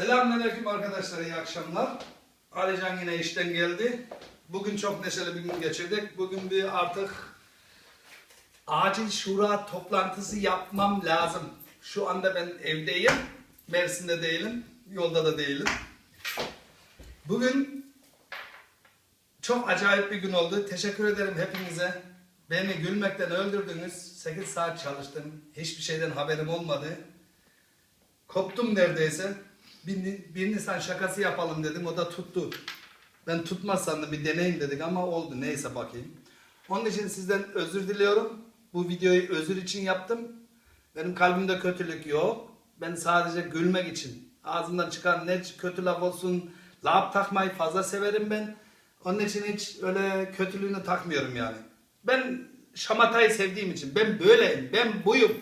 Selamünaleyküm arkadaşlar, iyi akşamlar. Alican yine işten geldi. Bugün çok neşeli bir gün geçirdik. Bugün bir artık acil şura toplantısı yapmam lazım. Şu anda ben evdeyim. Mersin'de değilim. Yolda da değilim. Bugün çok acayip bir gün oldu. Teşekkür ederim hepinize. Beni gülmekten öldürdünüz. 8 saat çalıştım. Hiçbir şeyden haberim olmadı. Koptum neredeyse. Bir, bir Nisan şakası yapalım dedim. O da tuttu. Ben tutmaz sandım bir deneyim dedik ama oldu. Neyse bakayım. Onun için sizden özür diliyorum. Bu videoyu özür için yaptım. Benim kalbimde kötülük yok. Ben sadece gülmek için. Ağzımdan çıkan ne kötü laf olsun. Laf takmayı fazla severim ben. Onun için hiç öyle kötülüğünü takmıyorum yani. Ben şamatayı sevdiğim için. Ben böyleyim. Ben buyum.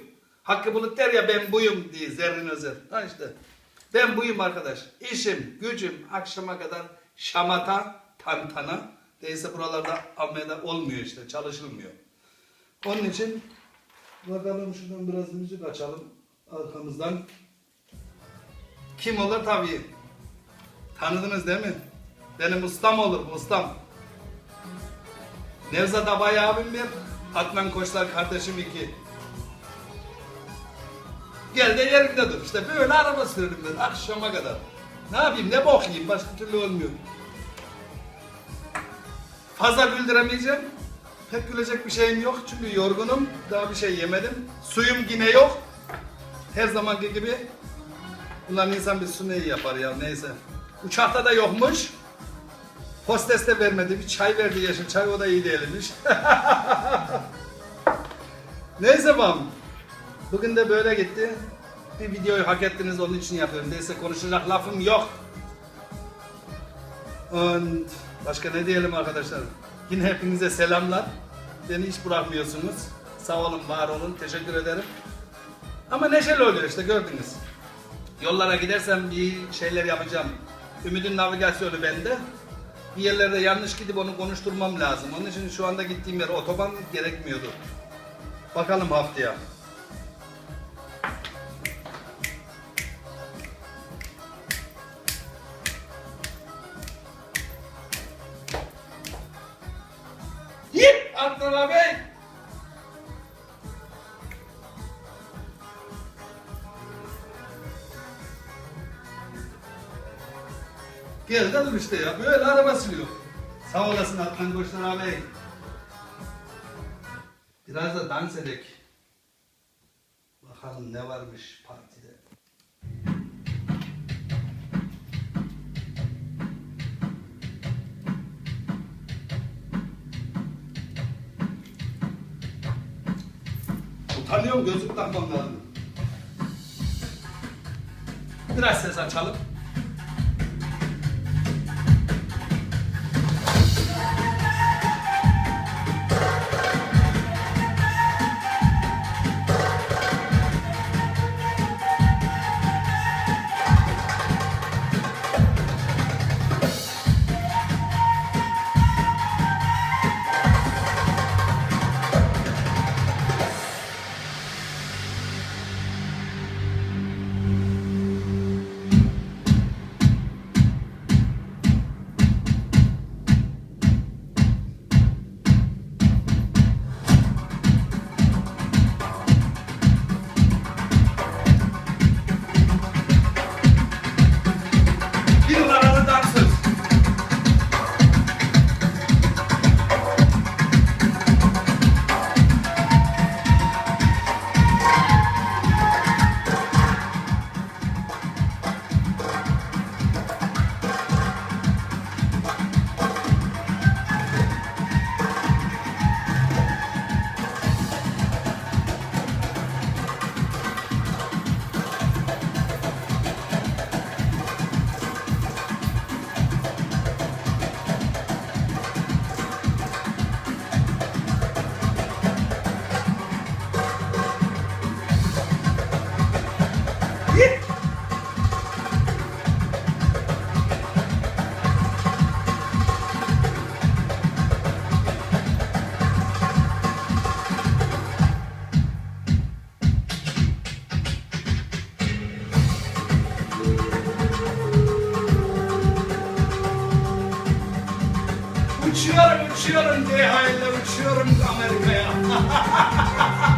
Hakkı Bulut der ya ben buyum diye Zerrin Özer. Ha işte. Ben buyum arkadaş. İşim, gücüm akşama kadar şamata, tantana. Değilse buralarda Almanya'da olmuyor işte. Çalışılmıyor. Onun için bakalım şuradan biraz müzik açalım arkamızdan. Kim olur tabii. Tanıdınız değil mi? Benim ustam olur bu ustam. Nevzat Abay abim bir, Adnan Koçlar kardeşim iki. Gel de yerimde dur. İşte böyle araba sürerim ben akşama kadar. Ne yapayım ne bok yiyeyim başka türlü olmuyor. Fazla güldüremeyeceğim. Pek gülecek bir şeyim yok çünkü yorgunum. Daha bir şey yemedim. Suyum yine yok. Her zamanki gibi. Ulan insan bir su neyi yapar ya neyse. Uçakta da yokmuş. Hostes de vermedi. Bir çay verdi yeşil çay o da iyi değilmiş. Neyse bam. Bugün de böyle gitti. Bir videoyu hak ettiniz onun için yapıyorum. Neyse konuşacak lafım yok. Und başka ne diyelim arkadaşlar? Yine hepinize selamlar. Beni hiç bırakmıyorsunuz. Sağ olun, var olun. Teşekkür ederim. Ama neşeli oluyor işte gördünüz. Yollara gidersem bir şeyler yapacağım. Ümid'in navigasyonu bende. Bir yerlerde yanlış gidip onu konuşturmam lazım. Onun için şu anda gittiğim yer otoban gerekmiyordu. Bakalım haftaya. Atla Bey! Gel de işte ya. Böyle araba sürüyor. Sağ olasın Atlan Koçlar abi. Biraz da dans edek. Bakalım ne varmış partide. Utanıyorum gözlük takmam lazım. Biraz ses açalım. Uçuyorum uçuyorum DHL'le uçuyorum Amerika'ya.